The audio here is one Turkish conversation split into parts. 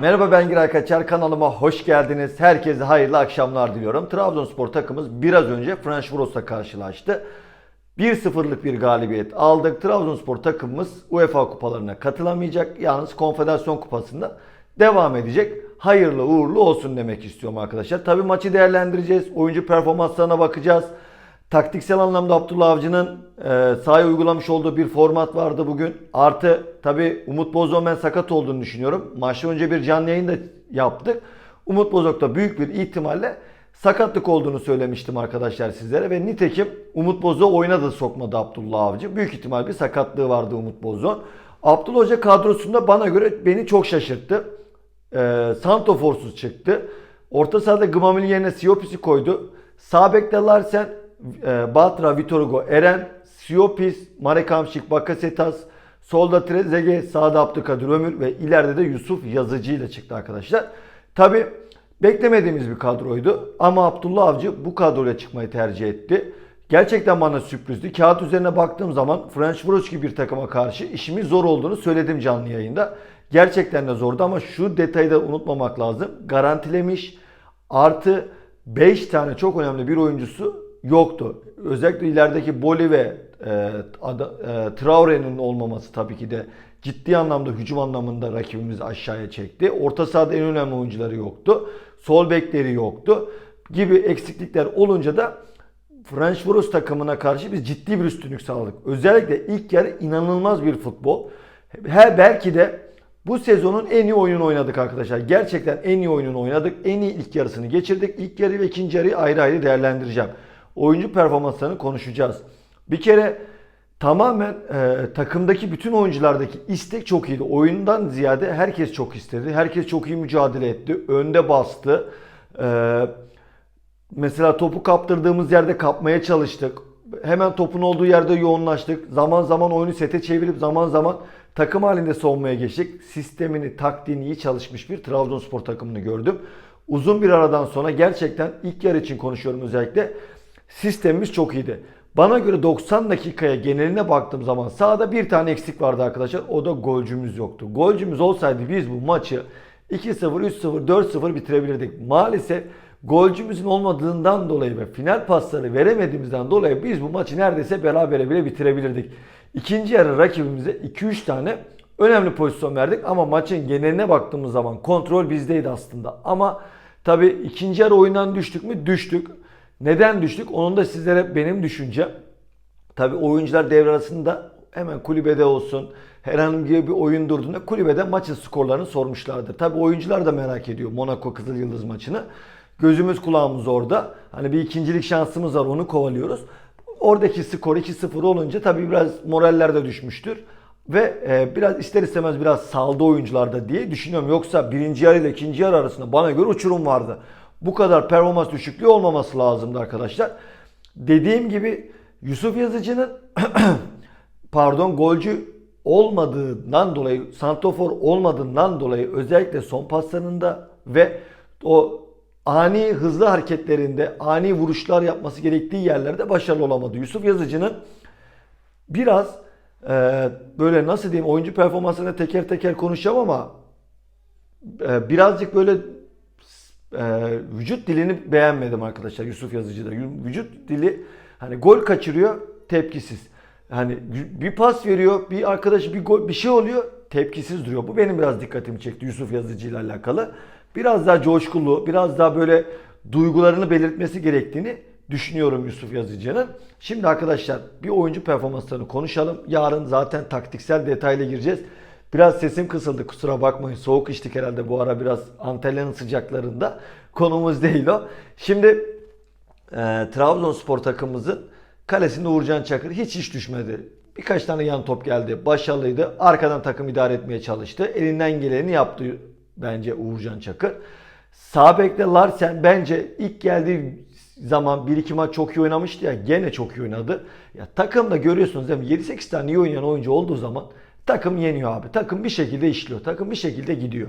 Merhaba ben Giray Kaçar kanalıma hoş geldiniz. Herkese hayırlı akşamlar diliyorum. Trabzonspor takımımız biraz önce Fenerbahçe'la karşılaştı. 1-0'lık bir galibiyet aldık. Trabzonspor takımımız UEFA kupalarına katılamayacak. Yalnız Konfederasyon Kupası'nda devam edecek. Hayırlı uğurlu olsun demek istiyorum arkadaşlar. Tabii maçı değerlendireceğiz. Oyuncu performanslarına bakacağız. Taktiksel anlamda Abdullah Avcı'nın e, sahaya uygulamış olduğu bir format vardı bugün. Artı tabi Umut Bozok'un ben sakat olduğunu düşünüyorum. Maçtan önce bir canlı yayın da yaptık. Umut Bozok da büyük bir ihtimalle sakatlık olduğunu söylemiştim arkadaşlar sizlere. Ve nitekim Umut Bozok oynadı sokmadı Abdullah Avcı. Büyük ihtimal bir sakatlığı vardı Umut Bozok'un. Abdullah Hoca kadrosunda bana göre beni çok şaşırttı. E, Santoforsuz çıktı. Orta sahada Gmamil yerine Siopis'i koydu. Sağ bekte Larsen, Batra, Vitor Hugo, Eren, Siopis, Marek Hamšík, Bakasetas, solda Trezeguet, sağda Abdülkadir Ömür ve ileride de Yusuf Yazıcı ile çıktı arkadaşlar. Tabi beklemediğimiz bir kadroydu ama Abdullah Avcı bu kadroyla çıkmayı tercih etti. Gerçekten bana sürprizdi. Kağıt üzerine baktığım zaman French Bruce gibi bir takıma karşı işimiz zor olduğunu söyledim canlı yayında. Gerçekten de zordu ama şu detayı da unutmamak lazım. Garantilemiş artı 5 tane çok önemli bir oyuncusu yoktu. Özellikle ilerideki Boli ve e, e, Traore'nin olmaması tabii ki de ciddi anlamda hücum anlamında rakibimizi aşağıya çekti. Orta sahada en önemli oyuncuları yoktu. Sol bekleri yoktu gibi eksiklikler olunca da Bros takımına karşı biz ciddi bir üstünlük sağladık. Özellikle ilk yarı inanılmaz bir futbol. He, belki de bu sezonun en iyi oyununu oynadık arkadaşlar. Gerçekten en iyi oyununu oynadık. En iyi ilk yarısını geçirdik. İlk yarı ve ikinci yarıyı ayrı ayrı değerlendireceğim. Oyuncu performanslarını konuşacağız. Bir kere tamamen e, takımdaki bütün oyunculardaki istek çok iyiydi. Oyundan ziyade herkes çok istedi. Herkes çok iyi mücadele etti. Önde bastı. E, mesela topu kaptırdığımız yerde kapmaya çalıştık. Hemen topun olduğu yerde yoğunlaştık. Zaman zaman oyunu sete çevirip zaman zaman takım halinde savunmaya geçtik. Sistemini, taktiğini iyi çalışmış bir Trabzonspor takımını gördüm. Uzun bir aradan sonra gerçekten ilk yarı için konuşuyorum özellikle. Sistemimiz çok iyiydi. Bana göre 90 dakikaya geneline baktığım zaman sahada bir tane eksik vardı arkadaşlar. O da golcümüz yoktu. Golcümüz olsaydı biz bu maçı 2-0, 3-0, 4-0 bitirebilirdik. Maalesef golcümüzün olmadığından dolayı ve final pasları veremediğimizden dolayı biz bu maçı neredeyse berabere bile bitirebilirdik. İkinci yarı rakibimize 2-3 tane önemli pozisyon verdik ama maçın geneline baktığımız zaman kontrol bizdeydi aslında. Ama tabii ikinci yarı oyundan düştük mü? Düştük. Neden düştük? Onun da sizlere benim düşüncem. Tabii oyuncular devre arasında hemen kulübede olsun herhangi bir oyun durduğunda kulübede maçın skorlarını sormuşlardır. Tabii oyuncular da merak ediyor Monaco Kızıl Yıldız maçını. Gözümüz kulağımız orada. Hani bir ikincilik şansımız var onu kovalıyoruz. Oradaki skor 2-0 olunca tabii biraz moraller de düşmüştür. Ve e, biraz ister istemez biraz saldı oyuncularda diye düşünüyorum. Yoksa birinci yarı ile ikinci yarı arasında bana göre uçurum vardı. Bu kadar performans düşüklüğü olmaması lazımdı arkadaşlar. Dediğim gibi Yusuf Yazıcı'nın pardon golcü olmadığından dolayı santofor olmadığından dolayı özellikle son paslarında ve o ani hızlı hareketlerinde ani vuruşlar yapması gerektiği yerlerde başarılı olamadı. Yusuf Yazıcı'nın biraz e, böyle nasıl diyeyim oyuncu performansına teker teker konuşacağım ama e, birazcık böyle e, vücut dilini beğenmedim arkadaşlar Yusuf Yazıcı'da. Vücut dili hani gol kaçırıyor tepkisiz. Hani bir pas veriyor, bir arkadaş bir gol bir şey oluyor, tepkisiz duruyor. Bu benim biraz dikkatimi çekti Yusuf Yazıcı ile alakalı. Biraz daha coşkulu, biraz daha böyle duygularını belirtmesi gerektiğini düşünüyorum Yusuf Yazıcı'nın. Şimdi arkadaşlar bir oyuncu performanslarını konuşalım. Yarın zaten taktiksel detayla gireceğiz. Biraz sesim kısıldı kusura bakmayın. Soğuk içtik herhalde bu ara biraz Antalya'nın sıcaklarında. Konumuz değil o. Şimdi e, Trabzonspor takımımızın kalesinde Uğurcan Çakır hiç hiç düşmedi. Birkaç tane yan top geldi. Başarılıydı. Arkadan takım idare etmeye çalıştı. Elinden geleni yaptı bence Uğurcan Çakır. Sağ Larsen bence ilk geldiği zaman bir iki maç çok iyi oynamıştı ya gene çok iyi oynadı. Ya takımda görüyorsunuz değil mi? 7-8 tane iyi oynayan oyuncu olduğu zaman takım yeniyor abi. Takım bir şekilde işliyor. Takım bir şekilde gidiyor.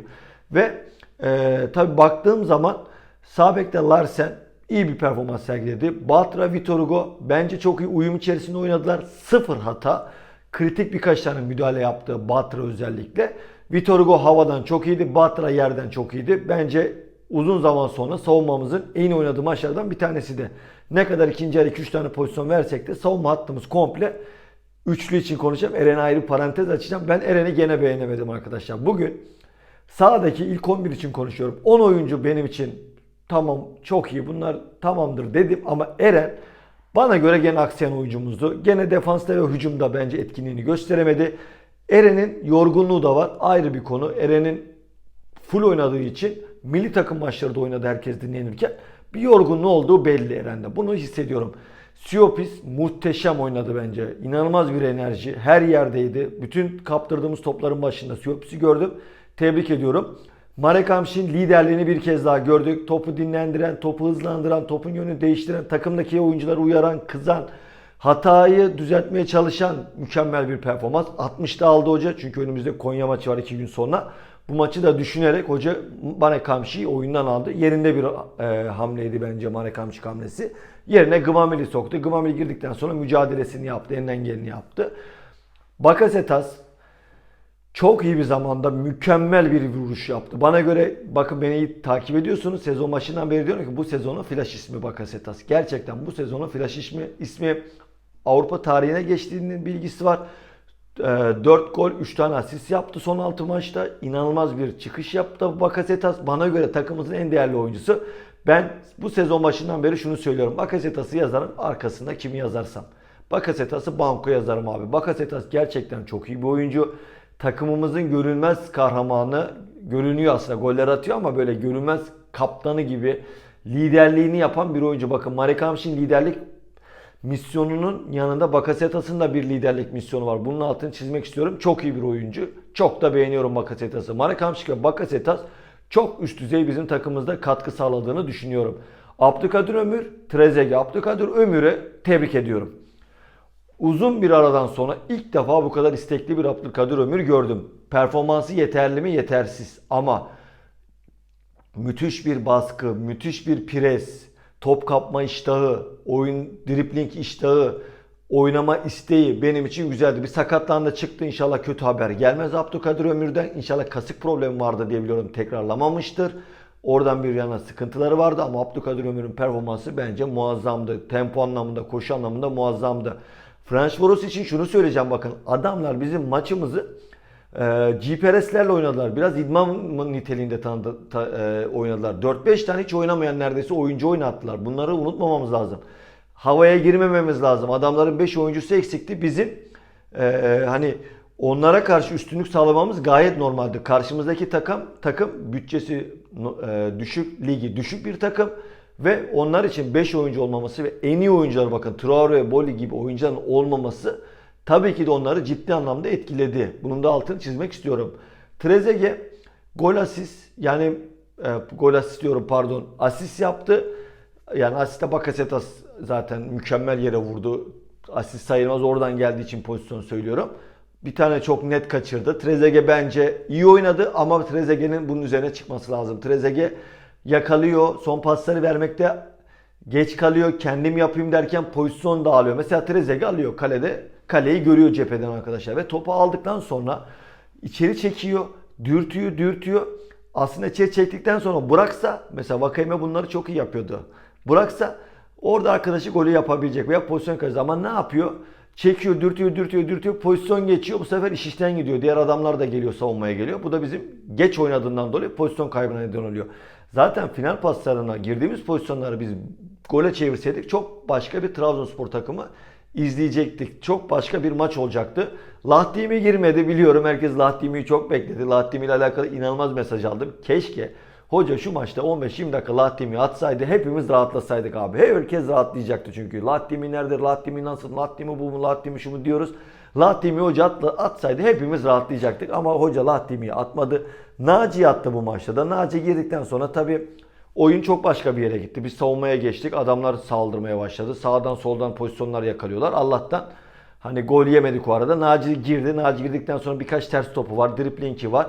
Ve e, tabi baktığım zaman sağ Larsen iyi bir performans sergiledi. Batra, Vitor Hugo bence çok iyi uyum içerisinde oynadılar. Sıfır hata. Kritik birkaç tane müdahale yaptı Batra özellikle. Vitor Hugo havadan çok iyiydi. Batra yerden çok iyiydi. Bence uzun zaman sonra savunmamızın en oynadığı maçlardan bir tanesi de. Ne kadar ikinci yarı 2-3 tane pozisyon versek de savunma hattımız komple üçlü için konuşacağım. Eren'e ayrı parantez açacağım. Ben Eren'i gene beğenemedim arkadaşlar. Bugün sağdaki ilk 11 için konuşuyorum. 10 oyuncu benim için tamam çok iyi bunlar tamamdır dedim ama Eren bana göre gene aksayan oyuncumuzdu. Gene defansta ve hücumda bence etkinliğini gösteremedi. Eren'in yorgunluğu da var. Ayrı bir konu. Eren'in full oynadığı için milli takım maçları da oynadı herkes dinlenirken. Bir yorgunluğu olduğu belli Eren'de. Bunu hissediyorum. Siopis muhteşem oynadı bence. İnanılmaz bir enerji. Her yerdeydi. Bütün kaptırdığımız topların başında Siopis'i gördüm. Tebrik ediyorum. Marek Hamşik'in liderliğini bir kez daha gördük. Topu dinlendiren, topu hızlandıran, topun yönünü değiştiren, takımdaki oyuncuları uyaran, kızan, hatayı düzeltmeye çalışan mükemmel bir performans. 60'da aldı hoca çünkü önümüzde Konya maçı var 2 gün sonra. Bu maçı da düşünerek hoca Marek Hamşik'i oyundan aldı. Yerinde bir e, hamleydi bence Marek Hamşik hamlesi. Yerine Gmamil'i soktu. Gmamil girdikten sonra mücadelesini yaptı. Elinden geleni yaptı. Bakasetas çok iyi bir zamanda mükemmel bir vuruş yaptı. Bana göre bakın beni takip ediyorsunuz. Sezon başından beri diyorum ki bu sezonun flash ismi Bakasetas. Gerçekten bu sezonun flash ismi, ismi Avrupa tarihine geçtiğinin bilgisi var. 4 gol 3 tane asist yaptı son 6 maçta. İnanılmaz bir çıkış yaptı Bakasetas. Bana göre takımımızın en değerli oyuncusu. Ben bu sezon başından beri şunu söylüyorum. Bakasetas'ı yazarım arkasında kimi yazarsam. Bakasetas'ı banko yazarım abi. Bakasetas gerçekten çok iyi bir oyuncu. Takımımızın görünmez kahramanı görünüyor aslında. Goller atıyor ama böyle görünmez kaptanı gibi liderliğini yapan bir oyuncu. Bakın Marek Hamşik'in liderlik misyonunun yanında Bakasetas'ın da bir liderlik misyonu var. Bunun altını çizmek istiyorum. Çok iyi bir oyuncu. Çok da beğeniyorum Bakasetas'ı. Marek Hamşik ve Bakasetas çok üst düzey bizim takımımızda katkı sağladığını düşünüyorum. Abdülkadir Ömür, Trezeguet, Abdülkadir Ömür'e tebrik ediyorum. Uzun bir aradan sonra ilk defa bu kadar istekli bir Abdülkadir Ömür gördüm. Performansı yeterli mi? Yetersiz. Ama müthiş bir baskı, müthiş bir pres, top kapma iştahı, oyun dribling iştahı, oynama isteği benim için güzeldi. Bir sakatlandı çıktı inşallah kötü haber gelmez Abdülkadir Ömür'den. İnşallah kasık problemi vardı diye biliyorum tekrarlamamıştır. Oradan bir yana sıkıntıları vardı ama Abdülkadir Ömür'ün performansı bence muazzamdı. Tempo anlamında, koşu anlamında muazzamdı. Fenerbahçe için şunu söyleyeceğim bakın. Adamlar bizim maçımızı e, GPS'lerle oynadılar. Biraz idman niteliğinde tanıdı, ta, e, oynadılar. 4-5 tane hiç oynamayan neredeyse oyuncu oynattılar. Bunları unutmamamız lazım. Havaya girmememiz lazım. Adamların 5 oyuncusu eksikti. Bizim e, hani onlara karşı üstünlük sağlamamız gayet normaldi. Karşımızdaki takım takım bütçesi e, düşük, ligi düşük bir takım. Ve onlar için 5 oyuncu olmaması ve en iyi oyuncular bakın Traore Boli gibi oyuncuların olmaması tabii ki de onları ciddi anlamda etkiledi. Bunun da altını çizmek istiyorum. Trezeguet gol asist yani e, gol asist diyorum pardon asist yaptı. Yani asiste Bakasetas zaten mükemmel yere vurdu. Asist sayılmaz oradan geldiği için pozisyon söylüyorum. Bir tane çok net kaçırdı. Trezeguet bence iyi oynadı ama Trezeguet'in bunun üzerine çıkması lazım. Trezeguet yakalıyor. Son pasları vermekte geç kalıyor. Kendim yapayım derken pozisyon dağılıyor. Mesela Trezeguet alıyor kalede. Kaleyi görüyor cepheden arkadaşlar. Ve topu aldıktan sonra içeri çekiyor. Dürtüyor, dürtüyor. Aslında içeri çektikten sonra bıraksa mesela Vakayeme bunları çok iyi yapıyordu. Bıraksa orada arkadaşı golü yapabilecek veya pozisyon kazanır. Ama ne yapıyor? Çekiyor, dürtüyor, dürtüyor, dürtüyor. Pozisyon geçiyor. Bu sefer iş işten gidiyor. Diğer adamlar da geliyor savunmaya geliyor. Bu da bizim geç oynadığından dolayı pozisyon kaybına neden oluyor. Zaten final paslarına girdiğimiz pozisyonları biz gole çevirseydik çok başka bir Trabzonspor takımı izleyecektik. Çok başka bir maç olacaktı. Lahdimi girmedi biliyorum. Herkes Lahdimi'yi çok bekledi. Lahdimi ile alakalı inanılmaz mesaj aldım. Keşke hoca şu maçta 15-20 dakika Lahdimi atsaydı hepimiz rahatlasaydık abi. Herkes rahatlayacaktı çünkü. Lahdimi nerede? Lahdimi nasıl? Lahdimi bu mu? Lahdimi şu mu diyoruz. Lahdimi hoca atsaydı hepimiz rahatlayacaktık. Ama hoca Lahdimi'yi atmadı. Naci attı bu maçta da. Naci girdikten sonra tabii oyun çok başka bir yere gitti. Biz savunmaya geçtik. Adamlar saldırmaya başladı. Sağdan soldan pozisyonlar yakalıyorlar. Allah'tan hani gol yemedik o arada. Naci girdi. Naci girdikten sonra birkaç ters topu var. Driplingi var.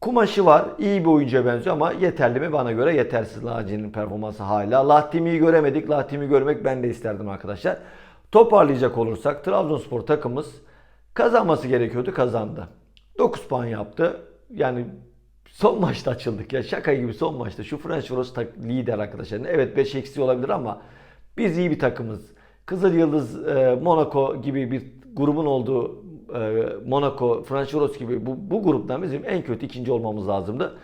Kumaşı var. İyi bir oyuncuya benziyor ama yeterli mi? Bana göre yetersiz Naci'nin performansı hala. Lahtimi'yi göremedik. Lahtimi'yi görmek ben de isterdim arkadaşlar. Toparlayacak olursak Trabzonspor takımımız kazanması gerekiyordu. Kazandı. 9 puan yaptı. yani son maçta açıldık ya şaka gibi son maçta. Şu Ferencvaros tak- lider arkadaşlar. Evet 5 eksi olabilir ama biz iyi bir takımız. Kızıl Yıldız, e, Monaco gibi bir grubun olduğu e, Monaco, Ferencvaros gibi bu, bu gruptan bizim en kötü ikinci olmamız lazımdı.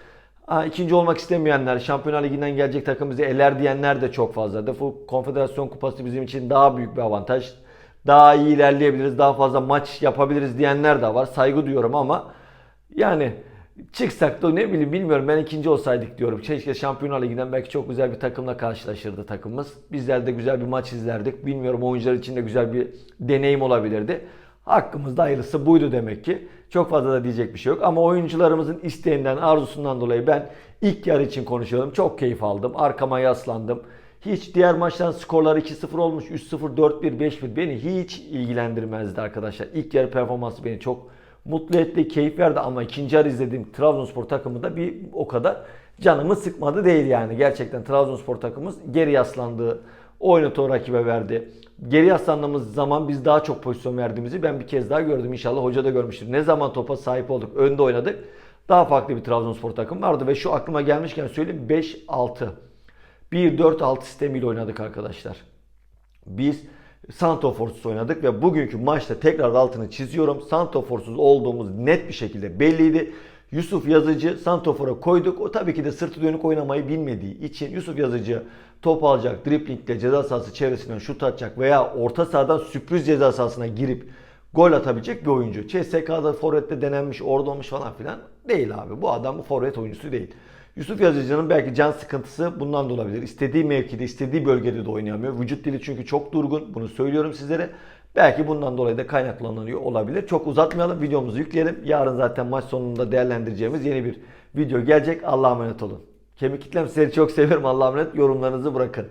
Ha, ikinci olmak istemeyenler, Şampiyonlar Ligi'nden gelecek takım bizi eler diyenler de çok fazla. Bu Konfederasyon Kupası bizim için daha büyük bir avantaj. Daha iyi ilerleyebiliriz, daha fazla maç yapabiliriz diyenler de var. Saygı duyuyorum ama yani çıksak da ne bileyim bilmiyorum ben ikinci olsaydık diyorum. Keşke Şampiyonlar Ligi'nden belki çok güzel bir takımla karşılaşırdı takımımız. Bizler de güzel bir maç izlerdik. Bilmiyorum oyuncular için de güzel bir deneyim olabilirdi. Hakkımızda hayırlısı buydu demek ki. Çok fazla da diyecek bir şey yok. Ama oyuncularımızın isteğinden, arzusundan dolayı ben ilk yarı için konuşuyorum. Çok keyif aldım. Arkama yaslandım. Hiç diğer maçtan skorlar 2-0 olmuş, 3-0, 4-1, 5-1 beni hiç ilgilendirmezdi arkadaşlar. İlk yarı performansı beni çok mutlu etti, keyif verdi ama ikinci yarı izlediğim Trabzonspor takımı da bir o kadar canımı sıkmadı değil yani. Gerçekten Trabzonspor takımımız geri yaslandığı oyunu o rakibe verdi. Geri yaslandığımız zaman biz daha çok pozisyon verdiğimizi ben bir kez daha gördüm. İnşallah hoca da görmüştür. Ne zaman topa sahip olduk, önde oynadık. Daha farklı bir Trabzonspor takım vardı ve şu aklıma gelmişken söyleyeyim 5-6. 1-4-6 sistemiyle oynadık arkadaşlar. Biz Santoforsuz oynadık ve bugünkü maçta tekrar altını çiziyorum. Santoforsuz olduğumuz net bir şekilde belliydi. Yusuf Yazıcı Santofor'a koyduk. O tabii ki de sırtı dönük oynamayı bilmediği için Yusuf Yazıcı top alacak, driplingle ceza sahası çevresinden şut atacak veya orta sahadan sürpriz ceza sahasına girip gol atabilecek bir oyuncu. CSK'da forvette denenmiş, orada olmuş falan filan değil abi. Bu adam bu forvet oyuncusu değil. Yusuf Yazıcı'nın belki can sıkıntısı bundan da olabilir. İstediği mevkide, istediği bölgede de oynayamıyor. Vücut dili çünkü çok durgun. Bunu söylüyorum sizlere. Belki bundan dolayı da kaynaklanıyor olabilir. Çok uzatmayalım. Videomuzu yükleyelim. Yarın zaten maç sonunda değerlendireceğimiz yeni bir video gelecek. Allah'a emanet olun. Kemik kitlem sizleri çok seviyorum. Allah'a emanet. Yorumlarınızı bırakın.